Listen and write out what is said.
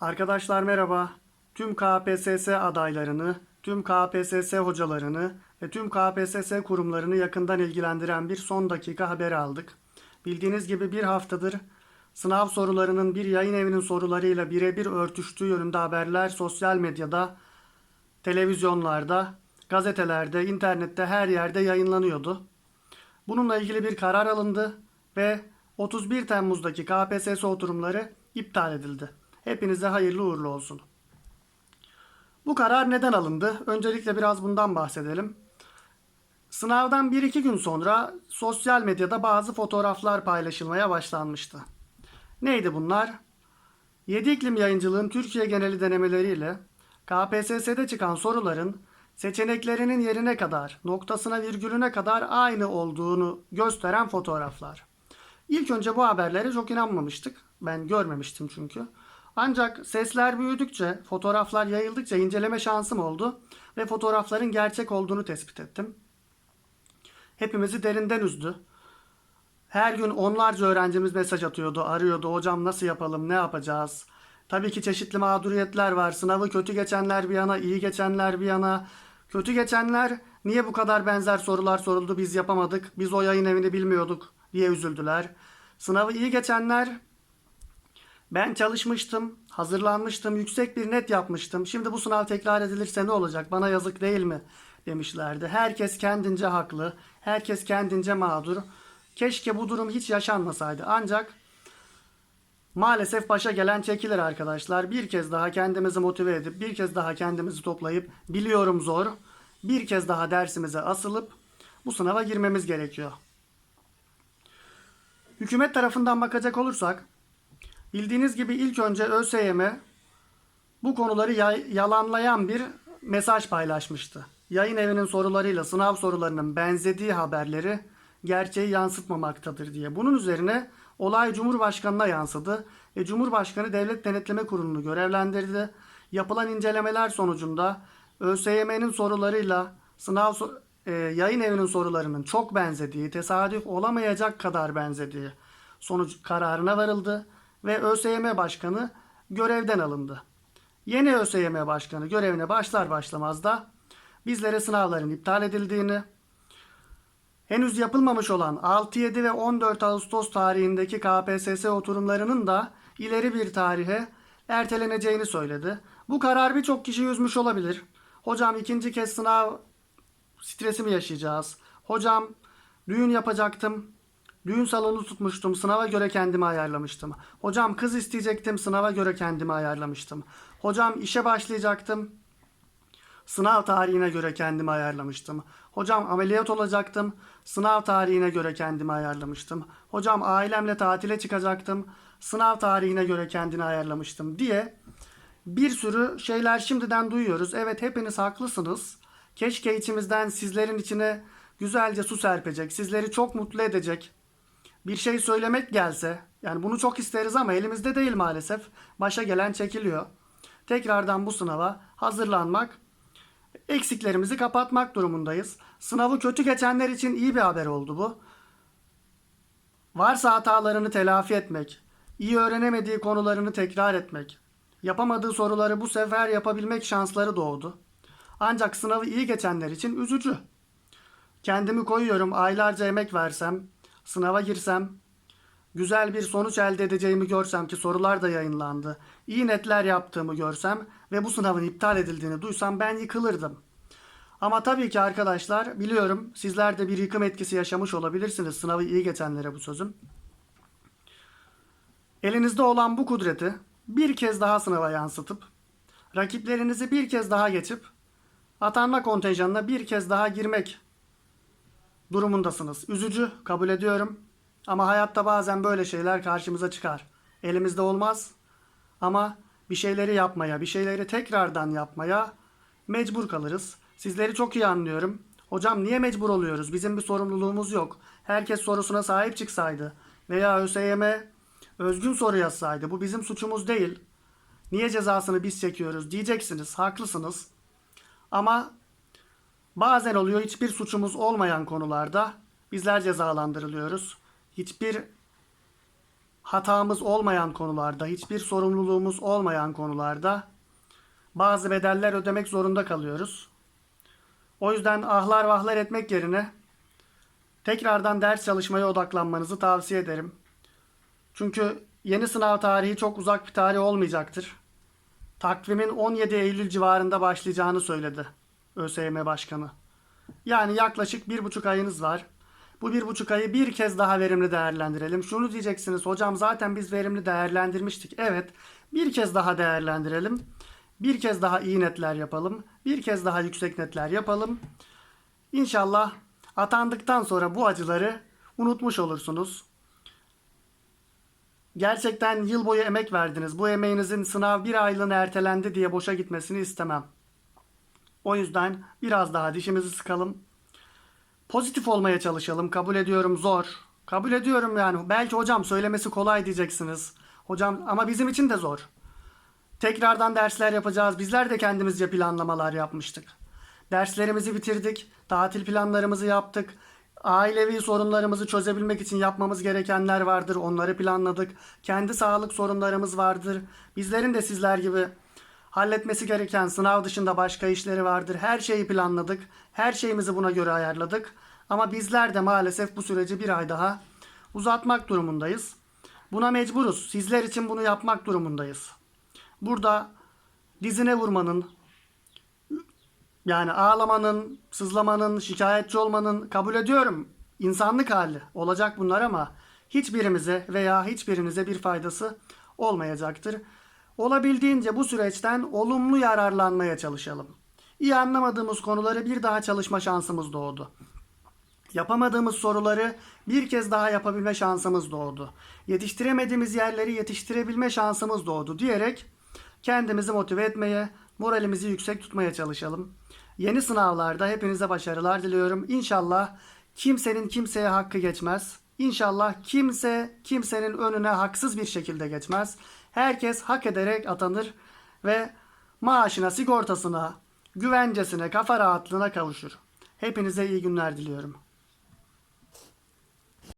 Arkadaşlar merhaba. Tüm KPSS adaylarını, tüm KPSS hocalarını ve tüm KPSS kurumlarını yakından ilgilendiren bir son dakika haberi aldık. Bildiğiniz gibi bir haftadır sınav sorularının bir yayın evinin sorularıyla birebir örtüştüğü yönünde haberler sosyal medyada, televizyonlarda, gazetelerde, internette her yerde yayınlanıyordu. Bununla ilgili bir karar alındı ve 31 Temmuz'daki KPSS oturumları iptal edildi. Hepinize hayırlı uğurlu olsun. Bu karar neden alındı? Öncelikle biraz bundan bahsedelim. Sınavdan 1-2 gün sonra sosyal medyada bazı fotoğraflar paylaşılmaya başlanmıştı. Neydi bunlar? 7 iklim yayıncılığın Türkiye geneli denemeleriyle KPSS'de çıkan soruların seçeneklerinin yerine kadar, noktasına virgülüne kadar aynı olduğunu gösteren fotoğraflar. İlk önce bu haberlere çok inanmamıştık. Ben görmemiştim çünkü. Ancak sesler büyüdükçe, fotoğraflar yayıldıkça inceleme şansım oldu ve fotoğrafların gerçek olduğunu tespit ettim. Hepimizi derinden üzdü. Her gün onlarca öğrencimiz mesaj atıyordu, arıyordu. Hocam nasıl yapalım, ne yapacağız? Tabii ki çeşitli mağduriyetler var. Sınavı kötü geçenler bir yana, iyi geçenler bir yana. Kötü geçenler niye bu kadar benzer sorular soruldu biz yapamadık, biz o yayın evini bilmiyorduk diye üzüldüler. Sınavı iyi geçenler ben çalışmıştım, hazırlanmıştım, yüksek bir net yapmıştım. Şimdi bu sınav tekrar edilirse ne olacak? Bana yazık değil mi? demişlerdi. Herkes kendince haklı, herkes kendince mağdur. Keşke bu durum hiç yaşanmasaydı. Ancak maalesef başa gelen çekilir arkadaşlar. Bir kez daha kendimizi motive edip, bir kez daha kendimizi toplayıp, biliyorum zor, bir kez daha dersimize asılıp bu sınava girmemiz gerekiyor. Hükümet tarafından bakacak olursak, bildiğiniz gibi ilk önce ÖSYM bu konuları yalanlayan bir mesaj paylaşmıştı. Yayın evinin sorularıyla sınav sorularının benzediği haberleri gerçeği yansıtmamaktadır diye. Bunun üzerine olay Cumhurbaşkanı'na yansıdı ve Cumhurbaşkanı Devlet Denetleme Kurulu'nu görevlendirdi. Yapılan incelemeler sonucunda ÖSYM'nin sorularıyla sınav e, yayın evinin sorularının çok benzediği, tesadüf olamayacak kadar benzediği sonuç kararına varıldı ve ÖSYM Başkanı görevden alındı. Yeni ÖSYM Başkanı görevine başlar başlamaz da bizlere sınavların iptal edildiğini, henüz yapılmamış olan 6, 7 ve 14 Ağustos tarihindeki KPSS oturumlarının da ileri bir tarihe erteleneceğini söyledi. Bu karar birçok kişi üzmüş olabilir. Hocam ikinci kez sınav stresi mi yaşayacağız? Hocam düğün yapacaktım. Düğün salonu tutmuştum. Sınava göre kendimi ayarlamıştım. Hocam kız isteyecektim. Sınava göre kendimi ayarlamıştım. Hocam işe başlayacaktım. Sınav tarihine göre kendimi ayarlamıştım. Hocam ameliyat olacaktım. Sınav tarihine göre kendimi ayarlamıştım. Hocam ailemle tatile çıkacaktım. Sınav tarihine göre kendini ayarlamıştım diye bir sürü şeyler şimdiden duyuyoruz. Evet hepiniz haklısınız. Keşke içimizden sizlerin içine güzelce su serpecek, sizleri çok mutlu edecek bir şey söylemek gelse, yani bunu çok isteriz ama elimizde değil maalesef. Başa gelen çekiliyor. Tekrardan bu sınava hazırlanmak, eksiklerimizi kapatmak durumundayız. Sınavı kötü geçenler için iyi bir haber oldu bu. Varsa hatalarını telafi etmek, iyi öğrenemediği konularını tekrar etmek, yapamadığı soruları bu sefer yapabilmek şansları doğdu. Ancak sınavı iyi geçenler için üzücü. Kendimi koyuyorum, aylarca emek versem, sınava girsem, güzel bir sonuç elde edeceğimi görsem ki sorular da yayınlandı. İyi netler yaptığımı görsem ve bu sınavın iptal edildiğini duysam ben yıkılırdım. Ama tabii ki arkadaşlar biliyorum sizler de bir yıkım etkisi yaşamış olabilirsiniz sınavı iyi geçenlere bu sözüm. Elinizde olan bu kudreti bir kez daha sınava yansıtıp rakiplerinizi bir kez daha geçip atanma kontenjanına bir kez daha girmek durumundasınız. Üzücü kabul ediyorum. Ama hayatta bazen böyle şeyler karşımıza çıkar. Elimizde olmaz. Ama bir şeyleri yapmaya, bir şeyleri tekrardan yapmaya mecbur kalırız. Sizleri çok iyi anlıyorum. Hocam niye mecbur oluyoruz? Bizim bir sorumluluğumuz yok. Herkes sorusuna sahip çıksaydı veya ÖSYM özgün soru yazsaydı bu bizim suçumuz değil. Niye cezasını biz çekiyoruz diyeceksiniz. Haklısınız. Ama Bazen oluyor hiçbir suçumuz olmayan konularda bizler cezalandırılıyoruz. Hiçbir hatamız olmayan konularda, hiçbir sorumluluğumuz olmayan konularda bazı bedeller ödemek zorunda kalıyoruz. O yüzden ahlar vahlar etmek yerine tekrardan ders çalışmaya odaklanmanızı tavsiye ederim. Çünkü yeni sınav tarihi çok uzak bir tarih olmayacaktır. Takvimin 17 Eylül civarında başlayacağını söyledi ÖSYM Başkanı. Yani yaklaşık bir buçuk ayınız var. Bu bir buçuk ayı bir kez daha verimli değerlendirelim. Şunu diyeceksiniz hocam zaten biz verimli değerlendirmiştik. Evet bir kez daha değerlendirelim. Bir kez daha iyi netler yapalım. Bir kez daha yüksek netler yapalım. İnşallah atandıktan sonra bu acıları unutmuş olursunuz. Gerçekten yıl boyu emek verdiniz. Bu emeğinizin sınav bir aylığına ertelendi diye boşa gitmesini istemem. O yüzden biraz daha dişimizi sıkalım. Pozitif olmaya çalışalım. Kabul ediyorum zor. Kabul ediyorum yani. Belki hocam söylemesi kolay diyeceksiniz. Hocam ama bizim için de zor. Tekrardan dersler yapacağız. Bizler de kendimizce planlamalar yapmıştık. Derslerimizi bitirdik. Tatil planlarımızı yaptık. Ailevi sorunlarımızı çözebilmek için yapmamız gerekenler vardır. Onları planladık. Kendi sağlık sorunlarımız vardır. Bizlerin de sizler gibi halletmesi gereken sınav dışında başka işleri vardır. Her şeyi planladık. Her şeyimizi buna göre ayarladık. Ama bizler de maalesef bu süreci bir ay daha uzatmak durumundayız. Buna mecburuz. Sizler için bunu yapmak durumundayız. Burada dizine vurmanın, yani ağlamanın, sızlamanın, şikayetçi olmanın kabul ediyorum. İnsanlık hali. Olacak bunlar ama hiçbirimize veya hiçbirinize bir faydası olmayacaktır. Olabildiğince bu süreçten olumlu yararlanmaya çalışalım. İyi anlamadığımız konuları bir daha çalışma şansımız doğdu. Yapamadığımız soruları bir kez daha yapabilme şansımız doğdu. Yetiştiremediğimiz yerleri yetiştirebilme şansımız doğdu diyerek kendimizi motive etmeye, moralimizi yüksek tutmaya çalışalım. Yeni sınavlarda hepinize başarılar diliyorum. İnşallah kimsenin kimseye hakkı geçmez. İnşallah kimse kimsenin önüne haksız bir şekilde geçmez. Herkes hak ederek atanır ve maaşına, sigortasına, güvencesine, kafa rahatlığına kavuşur. Hepinize iyi günler diliyorum.